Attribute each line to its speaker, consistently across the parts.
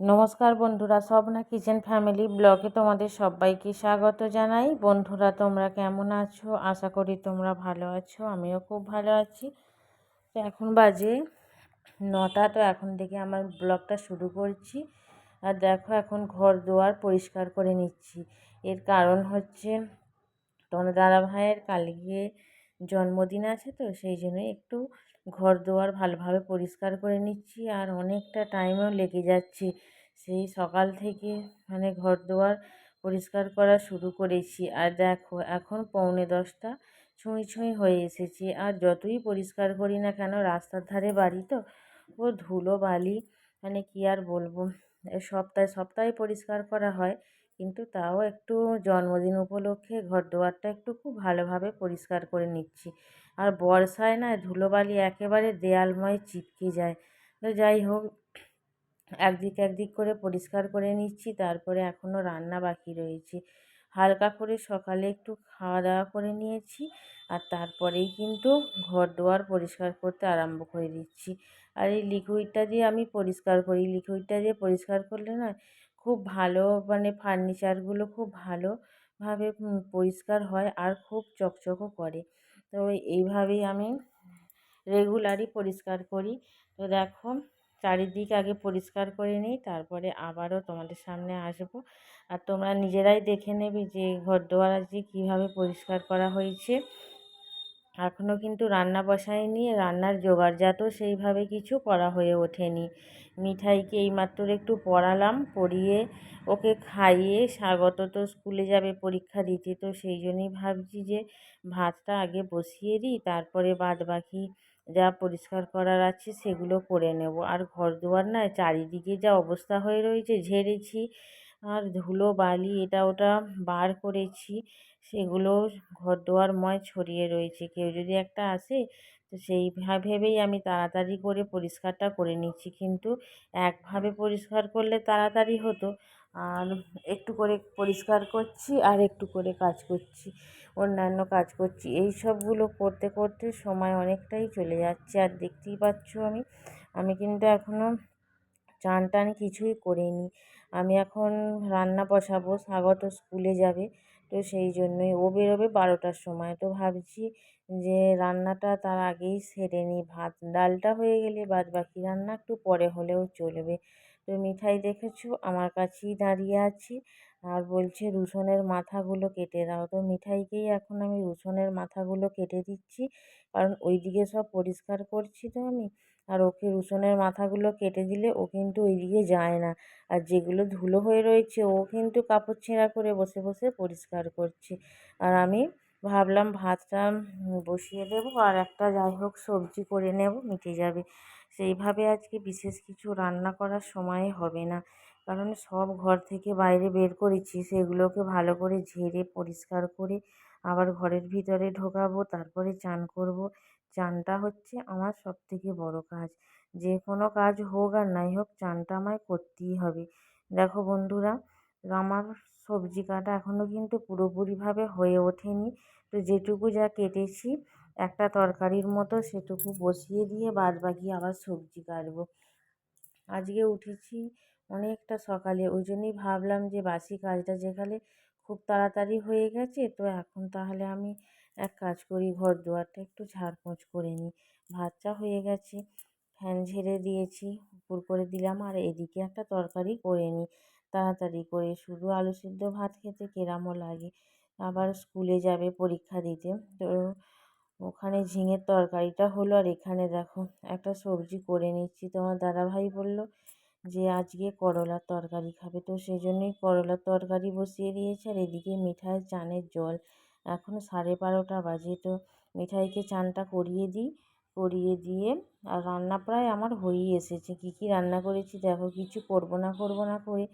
Speaker 1: নমস্কার বন্ধুরা, Swapna kitchen family ব্লগে তোমাদের সবাইকে স্বাগত জানাই। বন্ধুরা, তোমরা কেমন আছো? আশা করি তোমরা ভালো আছো, আমিও খুব ভালো আছি। তো এখন বাজে নটা, তো এখন থেকে আমার ব্লগটা শুরু করছি। আর দেখো, এখন ঘর দুয়ার পরিষ্কার করে নিচ্ছি। এর কারণ হচ্ছে, তোমাদের দাদা ভাইয়ের কালকে জন্মদিন আছে তো, সেই জন্য একটু ঘর দুয়ার ভালোভাবে পরিষ্কার করে নিচ্ছি আর অনেকটা টাইমও লেগে যাচ্ছে। সেই সকাল থেকে মানে ঘর দুয়ার পরিষ্কার করা শুরু করেছি। আর দেখো, এখন পৌনে দশটা, ছুঁই ছুঁই হয়ে এসেছে। আর যতই পরিষ্কার করি না কেন, রাস্তার ধারে বাড়ি তো? ও ধুলো বালি মানে কী আর বলব? সপ্তাহে সপ্তাহে পরিষ্কার করা হয়, কিন্তু তাও একটু জন্মদিন উপলক্ষে ঘর দুয়ারটা একটু খুব ভালোভাবে পরিষ্কার করে নিচ্ছি। আর বর্ষায় না ধুলোবালি একেবারে দেয়ালময় চিপকে যায়। তো যাই হোক, একদিক একদিক করে পরিষ্কার করে নিচ্ছি, তারপরে এখনও রান্না বাকি রয়েছে। হালকা করে সকালে একটু খাওয়া দাওয়া করে নিয়েছি আর তারপরেই কিন্তু ঘর দুয়ার পরিষ্কার করতে আরম্ভ করে দিচ্ছি। আর এই লিকুইডটা দিয়ে আমি পরিষ্কার করি। লিকুইডটা দিয়ে পরিষ্কার করলে না খুব ভালো মানে ফার্নিচারগুলো খুব ভালোভাবে পরিষ্কার হয় আর খুব চকচকও করে। তো এইভাবেই আমি রেগুলারই পরিষ্কার করি। তো দেখো, চারিদিক আগে পরিষ্কার করে নিই, তারপরে আবারও তোমাদের সামনে আসব। আর তোমরা নিজেরাই দেখে নেবে যে ঘর দোয়ার আজকে কীভাবে পরিষ্কার করা হয়েছে। এখনও কিন্তু রান্না বসায়নি, রান্নার জোগাড়জাতও সেইভাবে কিছু করা হয়ে ওঠেনি। মিঠাইকে এইমাত্র একটু পড়ালাম, পড়িয়ে ওকে খাইয়ে স্বাগত তো স্কুলে যাবে পরীক্ষা দিতে, তো সেই জন্যই ভাবছি যে ভাতটা আগে বসিয়ে দিই, তারপরে বাদ বাকি যা পরিষ্কার করার আছে সেগুলো করে নেব। আর ঘর দুয়ার না চারিদিকে যা অবস্থা হয়ে রয়েছে, ঝেড়েছি আর ধুলো, বালি এটা ওটা বার করেছি। সেগুলো ঘর দুয়ারময় ছড়িয়ে রয়েছে। কেউ যদি একটা আসে, তো সেই ভেবেই আমি তাড়াতাড়ি করে পরিষ্কারটা করে নিচ্ছি। কিন্তু একভাবে পরিষ্কার করলে তাড়াতাড়ি হতো। আর একটু করে পরিষ্কার করছি আর একটু করে কাজ করছি, অন্যান্য কাজ করছি। এই সবগুলো করতে করতে সময় অনেকটাই চলে যাচ্ছে। আর দেখতেই পাচ্ছ আমি আমি কিন্তু এখনও চান টান কিছুই করিনি। আমি এখন রান্না বসাবো, স্বাগত স্কুলে যাবে, তো সেই জন্যই। ও বেরোবে বারোটার সময়, তো ভাবছি যে রান্নাটা তার আগেই সেরে নিই। ভাত, ডালটা হয়ে গেলে বাদ বাকি রান্না একটু পরে হলেও চলবে। তো মিঠাই দেখেছ, আমার কাছেই দাঁড়িয়ে আছে। আর বলছে রুসনের মাথাগুলো কেটে দাও। তো মিঠাইকেই এখন আমি রুসনের মাথাগুলো কেটে দিচ্ছি, কারণ ওই দিকে সব পরিষ্কার করছি তো আমি। আর ওকে রুসনের মাথাগুলো কেটে দিলে ও কিন্তু ওই দিকে যায় না। আর যেগুলো ধুলো হয়ে রয়েছে, ও কিন্তু কাপড় ছেঁড়া করে বসে বসে পরিষ্কার করছে। আর আমি ভাবলাম ভাতটা বসিয়ে দেবো আর একটা যাই হোক সবজি করে নেব, মিটে যাবে। সেইভাবে আজকে বিশেষ কিছু রান্না করার সময় হবে না। কারণ সব ঘর থেকে বাইরে বের করেছি, সেগুলোকে ভালো করে ঝেড়ে পরিষ্কার করে আবার ঘরের ভিতরে ঢোকাবো, তারপরে চান করব। চানটা হচ্ছে আমার সবথেকে বড় কাজ। যে কোনো কাজ হোক আর নাই হোক, চানটা আমায় করতেই হবে। দেখো বন্ধুরা, আমার সবজি কাটা এখনও কিন্তু পুরোপুরিভাবে হয়ে ওঠেনি। তো যেটুকু যা কেটেছি, একটা তরকারির মতো সেটুকু বসিয়ে দিয়ে বাদ বাকি আবার সবজি কাটবো। আজকে উঠেছি অনেকটা সকালে, ওই জন্যই ভাবলাম যে বাসি কাজটা যেখানে খুব তাড়াতাড়ি হয়ে গেছে, তো এখন তাহলে আমি এক কাজ করি ঘর দুয়ারটা একটু ঝাড়পোঁছ করে নিই। ভাতটা হয়ে গেছে, ফ্যান ঝেড়ে দিয়েছি, উপর করে দিলাম আর এদিকে একটা তরকারি করে নিই। তাড়াতাড়ি করে শুধু আলু সিদ্ধ ভাত খেতে কেরামও লাগে। আবার স্কুলে যাবে পরীক্ষা দিতে, তো ওখানে ঝিঙের তরকারিটা হলো আর এখানে দেখো, একটা সবজি করে নিচ্ছি। তোমার দাদাভাই বলল যে, আজকে করলার তরকারি খাবে। তো সেই জন্যই করলার তরকারি বসিয়ে দিয়েছে আর এদিকে মিঠাই চানের জল। এখন সাড়ে বারোটা বাজে, তো মিঠাইকে চানটা করিয়ে দিই, করিয়ে দিয়ে আর রান্না প্রায় আমার হয়েই এসেছে। কী কী রান্না করেছি দেখো, কিছু করব না করব না করে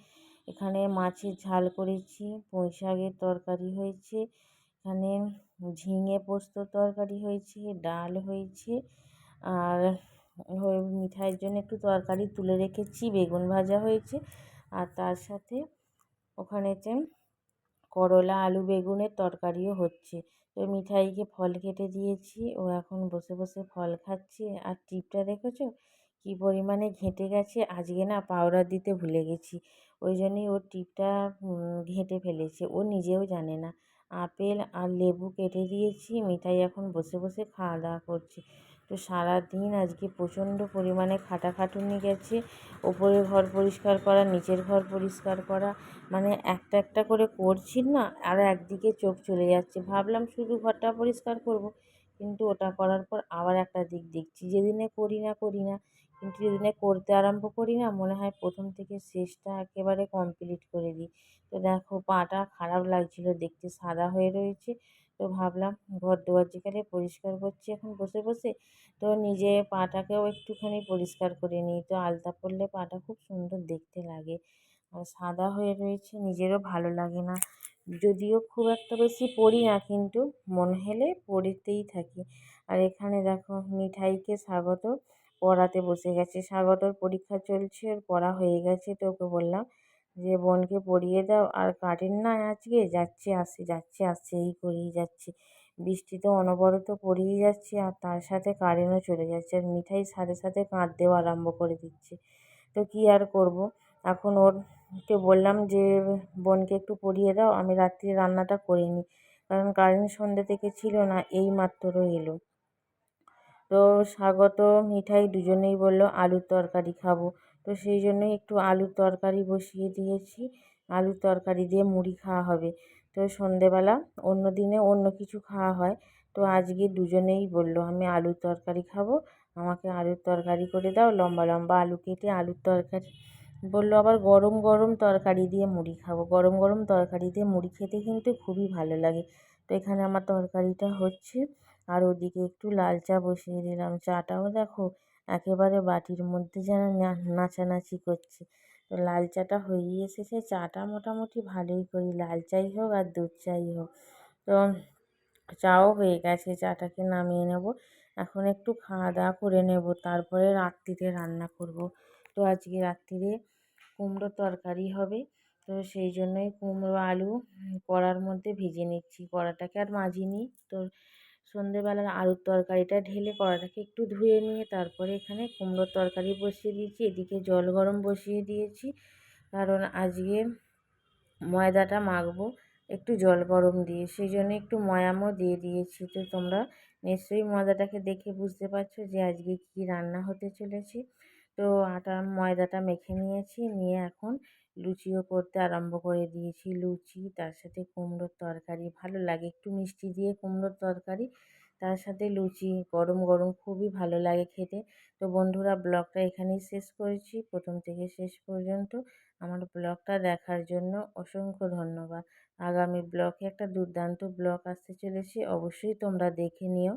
Speaker 1: এখানে মাছের ঝাল করেছি, পুঁই শাকের তরকারি হয়েছে, এখানে ঝিঙে পোস্ত তরকারি হয়েছে, ডাল হয়েছে আর মিঠাইয়ের জন্য একটু তরকারি তুলে রেখেছি, বেগুন ভাজা হয়েছে আর তার সাথে ওখানেতে করলা, আলু, বেগুনের তরকারিও হচ্ছে। তো মিঠাইকে ফল কেটে দিয়েছি। ও এখন বসে বসে ফল খাচ্ছে। আর টিপটা দেখেছ? কী পরিমাণে ঘেঁটে গেছে। আজকে না পাউডার দিতে ভুলে গেছি। ওই জন্যই ওর টিপটা ঘেঁটে ফেলেছে। ও নিজেও জানে না। আপেল আর লেবু কেটে দিয়েছি। মিঠাই এখন বসে বসে খাওয়া দাওয়া করছে। তো সারাদিন আজকে প্রচণ্ড পরিমাণে খাটাখাটুনি গেছে। ওপরের ঘর পরিষ্কার করা, নিচের ঘর পরিষ্কার করা মানে একটা একটা করে করছি না, আর একদিকে চোখ চলে যাচ্ছে। ভাবলাম শুধু ঘরটা পরিষ্কার করব, কিন্তু ওটা করার পর আবার একটা দিক দেখছি। যেদিনে করি না করি না, কিন্তু যেদিনে করতে আরম্ভ করি না, মনে হয় প্রথম থেকে শেষটা একেবারে কমপ্লিট করে দিই। তো দেখো, পাটা খারাপ লাগছিল, দেখতে সাদা হয়ে রয়েছে। তো ভাবলাম ঘর দুয়ার যেখানে পরিষ্কার করছি এখন বসে বসে, তো নিজে পাটাকেও একটুখানি পরিষ্কার করে নিই। তো আলতা পরলে পাটা খুব সুন্দর দেখতে লাগে। আর সাদা হয়ে রয়েছে, নিজেরও ভালো লাগে না। যদিও খুব একটা বেশি পড়ি না, কিন্তু মন হলে পড়তেই থাকি। আর এখানে দেখো মিঠাইকে স্বাগত পড়াতে বসে গেছে। স্বাগতর পরীক্ষা চলছে, ওর পড়া হয়ে গেছে, তো ওকে বললাম যে বোনকে পড়িয়ে দাও। আর কারেন্ট না আজকে যাচ্ছে আসছে যাচ্ছে আসছে এই করেই যাচ্ছে। বৃষ্টি তো অনবরত পড়েই যাচ্ছে আর তার সাথে কারেন্টও চলে যাচ্ছে আর মিঠাই সাথে সাথে কাঁদতেও আরম্ভ করে দিচ্ছে। তো কী আর করব? এখন ওরকে বললাম যে, বোনকে একটু পড়িয়ে দাও, আমি রাত্রে রান্নাটা করে নিই কারণ কারেন্ট সন্ধ্যে থেকে ছিল না, এই মাত্র এলো। তো স্বাগত, মিঠাই দুজনেই বলল, আলুর তরকারি খাব। তো সেই জন্যই একটু আলুর তরকারি বসিয়ে দিয়েছি। আলুর তরকারি দিয়ে মুড়ি খাওয়া হবে। তো সন্ধেবেলা অন্য দিনে অন্য কিছু খাওয়া হয়। তো আজকে দুজনেই বলল, আমি আলুর তরকারি খাব। আমাকে আলুর তরকারি করে দাও। লম্বা লম্বা আলু কেটে আলুর তরকারি। বলল, আবার গরম গরম তরকারি দিয়ে মুড়ি খাব। গরম গরম তরকারি দিয়ে মুড়ি খেতে কিন্তু খুবই ভালো লাগে। তো এখানে আমার তরকারিটা হচ্ছে আর ওদিকে একটু লাল চা বসিয়ে দিলাম। চাটাও দেখো একেবারে বাটির মধ্যে যেন নাচানাচি করছে। তো লাল চাটা হয়েই এসেছে। চাটা মোটামুটি ভালোই করি, লাল চাই হোক আর দুধ চাই হোক। তো চাও হয়ে গেছে, চাটাকে নামিয়ে নেব। এখন একটু খাওয়া দাওয়া করে নেব, তারপরে রাত্রিরে রান্না করব। তো আজকে রাত্রিরে কুমড়ো তরকারি হবে। তো সেই জন্যই কুমড়ো, আলু কড়ার মধ্যে ভেজে নিচ্ছি। কড়াটাকে আর মাজিনি। তো সন্ধেবেলার আলুর তরকারিটা ঢেলে কড়াটাকে একটু ধুয়ে নিয়ে তারপরে এখানে কুমড়োর তরকারি বসিয়ে দিয়েছি। এদিকে জল গরম বসিয়ে দিয়েছি। কারণ আজকে ময়দাটা মাখবো, একটু জল গরম দিয়ে। সেই জন্য একটু ময়ামও দিয়ে দিয়েছি। তো তোমরা নিশ্চয়ই ময়দাটাকে দেখে বুঝতে পারছ যে আজকে কী রান্না হতে চলেছে। তো আটা ময়দাটা মেখে নিয়েছি। নিয়ে এখন লুচিও করতে আরম্ভ করে দিয়েছি। লুচি, তার সাথে কুমড়োর তরকারি, ভালো লাগে। একটু মিষ্টি দিয়ে কুমড়োর তরকারি, তার সাথে লুচি, গরম গরম খুবই ভালো লাগে খেতে। তো বন্ধুরা, ব্লগটা এখানেই শেষ করেছি। প্রথম থেকে শেষ পর্যন্ত আমার ব্লগটা দেখার জন্য অসংখ্য ধন্যবাদ। আগামী ব্লগে একটা দুর্দান্ত ব্লগ আসতে চলেছে। অবশ্যই তোমরা দেখে নিও।